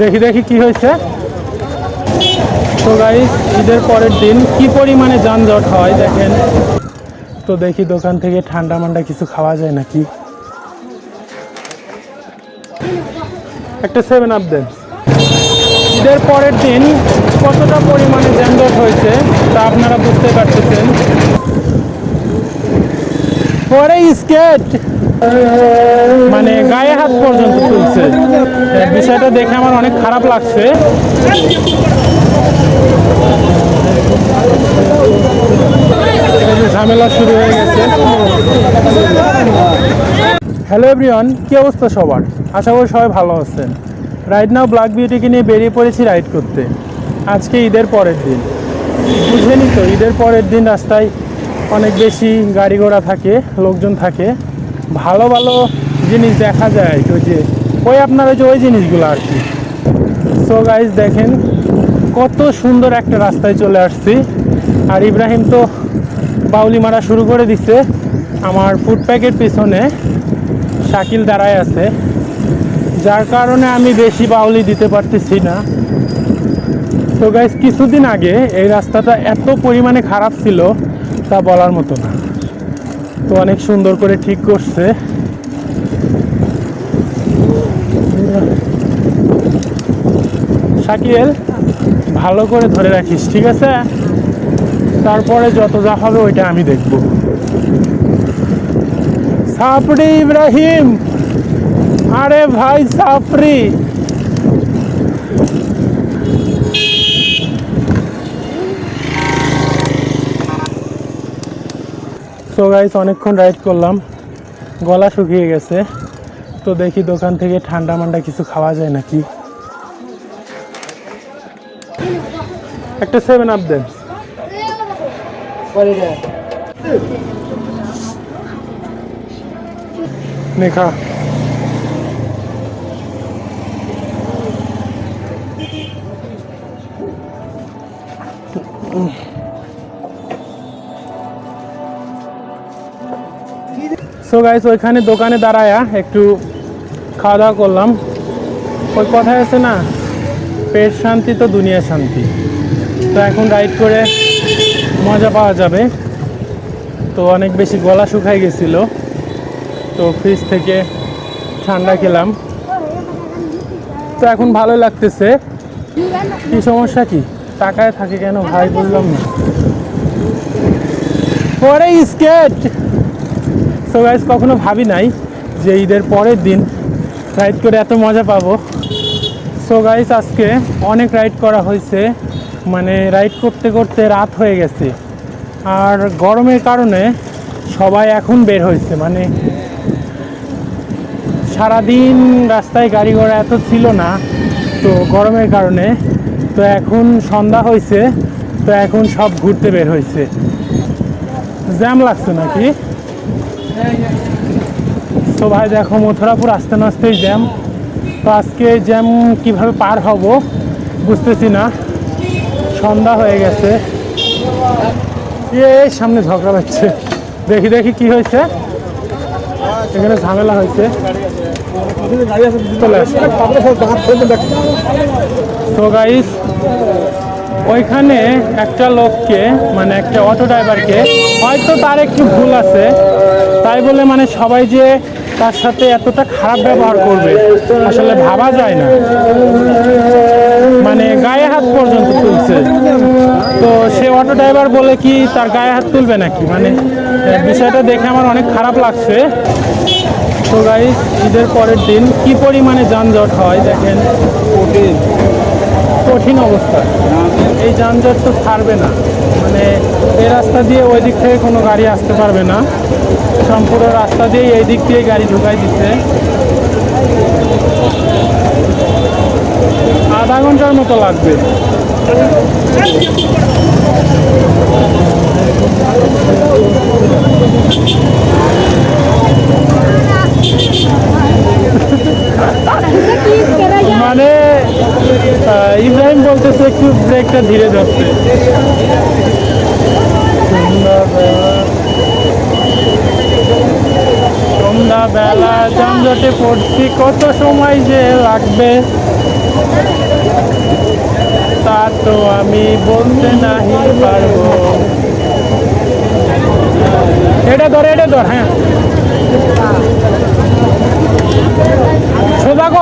দেখি দেখি কি হয়েছে। তো গাইস ঈদের পরের দিন কি পরিমাণে যানজট হয় দেখেন। তো দেখি দোকান থেকে ঠান্ডা মান্ডা কিছু খাওয়া যায় নাকি? একটা সেভেন আপ দেন। ঈদের পরের দিন কতটা পরিমাণে যানজট হয়েছে তা আপনারা বুঝতে পারতেছেন। পরে স্কেট! মানে গায়ে হাত পর্যন্ত তুলছে। বিষয়টা দেখে আমার অনেক খারাপ লাগছে। ঝামেলা শুরু হয়ে গেছে। হ্যালো এভরিওয়ান কী অবস্থা সবার? আশা করি সবাই ভালো আছেন। রাইড নাও ব্ল্যাক বিউটিকে নিয়ে বেরিয়ে পড়েছি রাইড করতে। আজকে ঈদের পরের দিন। বুঝেনি তো, ঈদের পরের দিন রাস্তায় অনেক বেশি গাড়ি ঘোড়া থাকে, লোকজন থাকে। ভালো ভালো জিনিস দেখা যায় ওই যে, ওই আপনার ওই যে ওই জিনিসগুলো আর কি। সো গাইজ দেখেন কত সুন্দর একটা রাস্তায় চলে আসছি। আর ইব্রাহিম তো বাউলি মারা শুরু করে দিচ্ছে আমার ফুড প্যাকের পিছনে। শাকিল দাঁড়ায় আছে। যার কারণে আমি বেশি বাউলি দিতে পারতেছি না। তো গাইজ কিছুদিন আগে এই রাস্তাটা এত পরিমাণে খারাপ ছিল তা বলার মতো না। অনেক সুন্দর করে ঠিক করছে। শাকিল, ভালো করে ধরে রাখিস, ঠিক আছে? তারপরে যত যা হবে ওইটা আমি দেখব। সাপড়ি ইব্রাহিম! আরে ভাই সাপড়ি সো গাইস অনেকক্ষণ রাইড করলাম। গলা শুকিয়ে গেছে। তো দেখি দোকান থেকে ঠান্ডা মান্ডা কিছু খাওয়া যায় নাকি? একটা সেভেন আপ দেন। নেখা সো গাইস ওইখানে দোকানে দাঁড়ায়া একটু খাওয়া দাওয়া করলাম। ওই কথায় আছে না, পেট শান্তি তো দুনিয়া শান্তি। তো এখন রাইড করে মজা পাওয়া যাবে। তো অনেক বেশি গলা শুকাই গেছিল। তো ফ্রিজ থেকে ঠান্ডা খেলাম। তো এখন ভালো লাগতেছে। কি সমস্যা কি? টাকায় থাকে কেন? ভাই বললাম না। পরে স্কেট সো গাইজ কখনো ভাবি নাই যে ঈদের পরের দিন রাইড করে এত মজা পাবো। সো গাইজ আজকে অনেক রাইড করা হয়েছে। মানে রাইড করতে করতে রাত হয়ে গেছে। আর গরমের কারণে সবাই এখন বের হয়েছে। মানে সারাদিন রাস্তায় গাড়ি ঘোড়া এত ছিল না, তো গরমের কারণে। তো এখন সন্ধ্যা হয়েছে, তো এখন সব ঘুরতে বের হয়েছে। জ্যাম লাগছে নাকি? তো ভাই দেখো, মথুরাপুর আসতে না আসতেই জ্যাম। তো আজকে জ্যাম কীভাবে পার হব বুঝতেছি না। সন্ধ্যা হয়ে গেছে। এই সামনে ঝগড়া লাগছে দেখি দেখি কি হয়েছে। এখানে ঝামেলা হয়েছে। তো গাইস ওইখানে একটা লোককে মানে একটা অটো ড্রাইভারকে, হয়তো তার একটু ভুল আছে, তাই বলে মানে সবাই যে তার সাথে এতটা খারাপ ব্যবহার করবে, আসলে ভাবা যায় না। মানে গায়ে হাত পর্যন্ত তুলছে। তো সে অটো ড্রাইভার বলে কি তার গায়ে হাত তুলবে নাকি? মানে বিষয়টা দেখে আমার অনেক খারাপ লাগছে। তো গাইস ঈদের পরের দিন কি পরিমাণে যানজট হয় দেখেন? কঠিন অবস্থা। এই যানজট তো ছাড়বে না। মানে এই রাস্তা দিয়ে ওই দিক থেকে কোনো গাড়ি আসতে পারবে না। সম্পূর্ণ রাস্তা দিয়ে এই দিক দিয়ে গাড়ি ঢুকাই দিচ্ছে। আধা ঘণ্টার মতো লাগবে মানে আহ, ইব্রাহিম বলতেছে একটু ব্রেকটা ধীরে ধরতে সন্ধ্যাবেলা যানজটে পড়ছি, কত সময় যে লাগবে? তা তো আমি বলতে নাহি পারব। এটা ধর এটা ধর হ্যাঁ।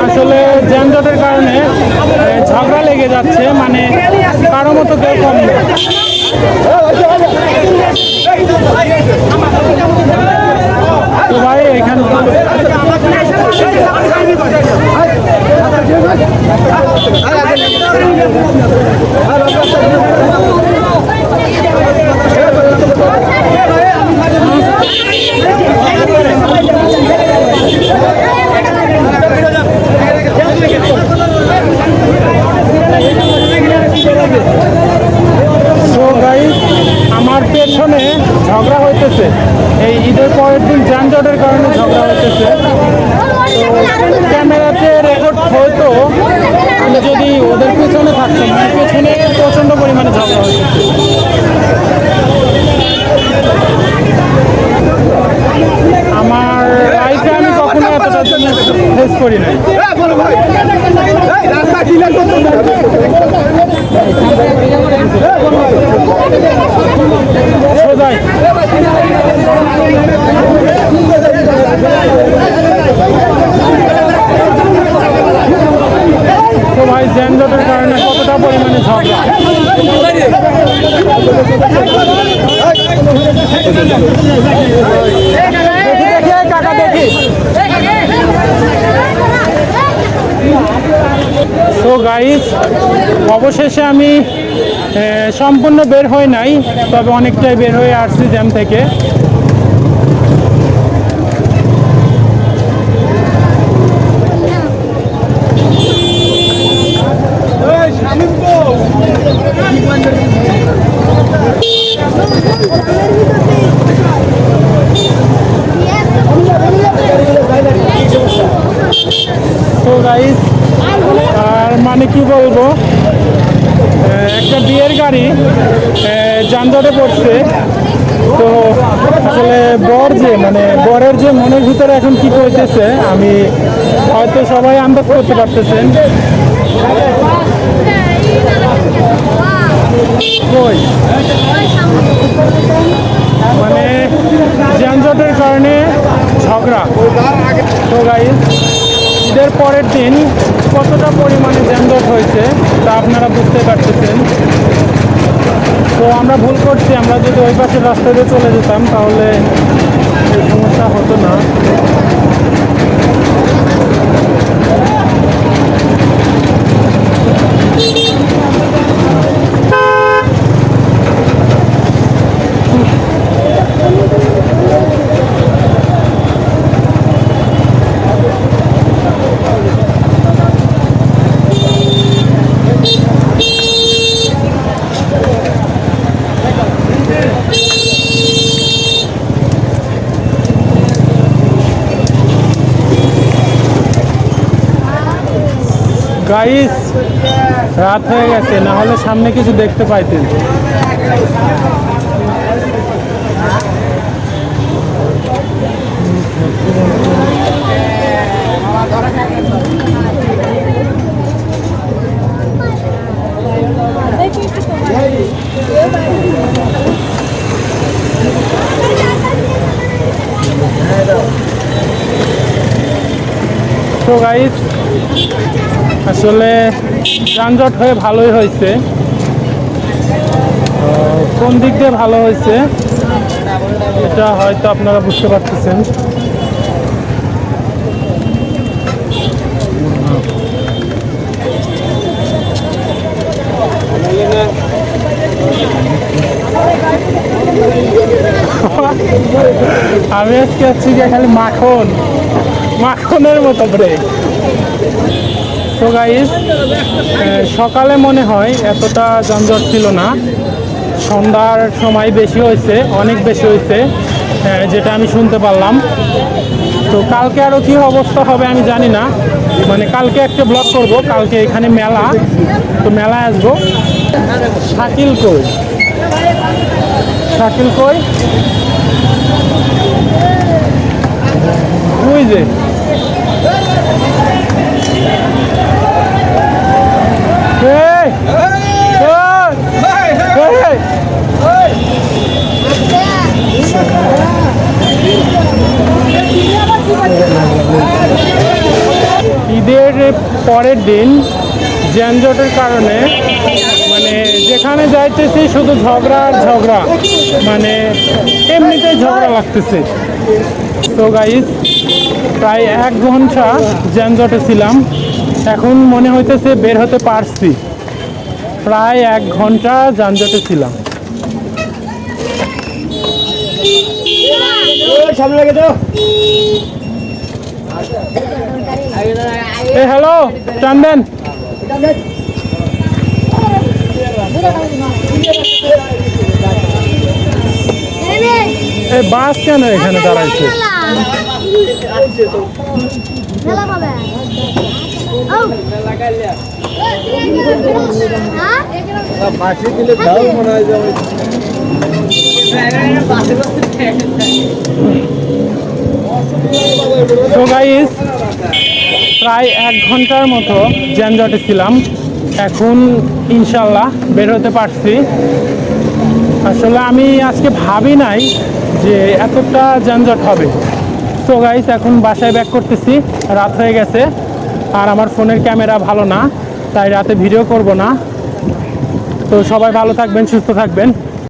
আসলে যানজটের কারণে ঝগড়া লেগে যাচ্ছে মানে কারও মতো কেউ কম ভাই এখানে তো গাইস আমার পেছনে ঝগড়া হইতেছে। এই ঈদের পরের দিন যানজটের কারণে ঝগড়া হইতেছে। ক্যামেরাতে রেকর্ড হয়তো আমি যদি ওদের পেছনে থাকতাম মানে পেছনে প্রচণ্ড পরিমাণে ঝগড়া হইতেছে আমার লাইফে আমি কখনো এতটা ফেস করি নাই। সোজাই ভাই যানজটের কারণে কতটা পরিমাণে ঝগড়া? তো গাইস অবশেষে আমি সম্পূর্ণ বের হই নাই, তবে অনেকটাই বের হয়ে আসছি জ্যাম থেকে তো গাইস আর মানে কি বলব এ, একটা বিয়ের গাড়ি এ, যানজটে পড়ছে। তো আসলে বর যে মানে বরের যে মনের ভিতরে এখন কি করতেছে, আমি হয়তো সবাই আন্দাজ করতে পারতেছেন। মানে যানজটের কারণে ঝগড়া। তো গাইস ঈদের পরের দিন কতটা পরিমাণে যানজট হয়েছে তা আপনারা বুঝতে পারতেছেন। তো আমরা ভুল করছি, আমরা যদি ওই পাশের রাস্তা দিয়ে চলে যেতাম, তাহলে এই সমস্যা হতো না। গাইস রাত হয়ে গেছে না হলে সামনে কিছু দেখতে পাইতেন। তো গাইস আসলে যানজট হয়ে ভালোই হয়েছে। কোন দিক দিয়ে ভালো হয়েছে, এটা হয়তো আপনারা বুঝতে পারতেছেন। আমি আজকে আছি যে খালি মাখন, মাখনের মতো ব্রেক তো গাইস সকালে মনে হয় এতটা যানজট ছিল না। সন্ধ্যার সময় বেশি হয়েছে, অনেক বেশি হয়েছে যেটা আমি শুনতে পারলাম। তো কালকে আরও কী অবস্থা হবে আমি জানি না। মানে কালকে একটা ব্লগ করব, কালকে এখানে মেলা। তো মেলায় আসব। শাকিল কই? শাকিল কই? ওই যে এই! এই! এই! ঈদের পরের দিন যানজটের কারণে মানে যেখানে যাইতেছি শুধু ঝগড়া আর ঝগড়া মানে এমনিতেই ঝগড়া লাগতেছে। তো গাইস প্রায় এক ঘণ্টা যানজটে ছিলাম। এখন মনে হইতেছে বের হতে পারছি। প্রায় এক ঘণ্টা যানজটে ছিলাম। এ হ্যালো চান্দেন। এই বাস কেন এখানে দাঁড়াইছে? ফাঁসি গাইস প্রায় এক ঘণ্টার মতো যানজটে ছিলাম। এখন ইনশাল্লাহ বের হতে পারছি। আসলে আমি আজকে ভাবি নাই যে এতটা যানজট হবে। তো গাইস এখন বাসায় ব্যাক করতেছি। রাত হয়ে গেছে। আর আমার ফোনের ক্যামেরা ভালো না, তাই রাতে ভিডিও করব না। তো সবাই ভালো থাকবেন, সুস্থ থাকবেন।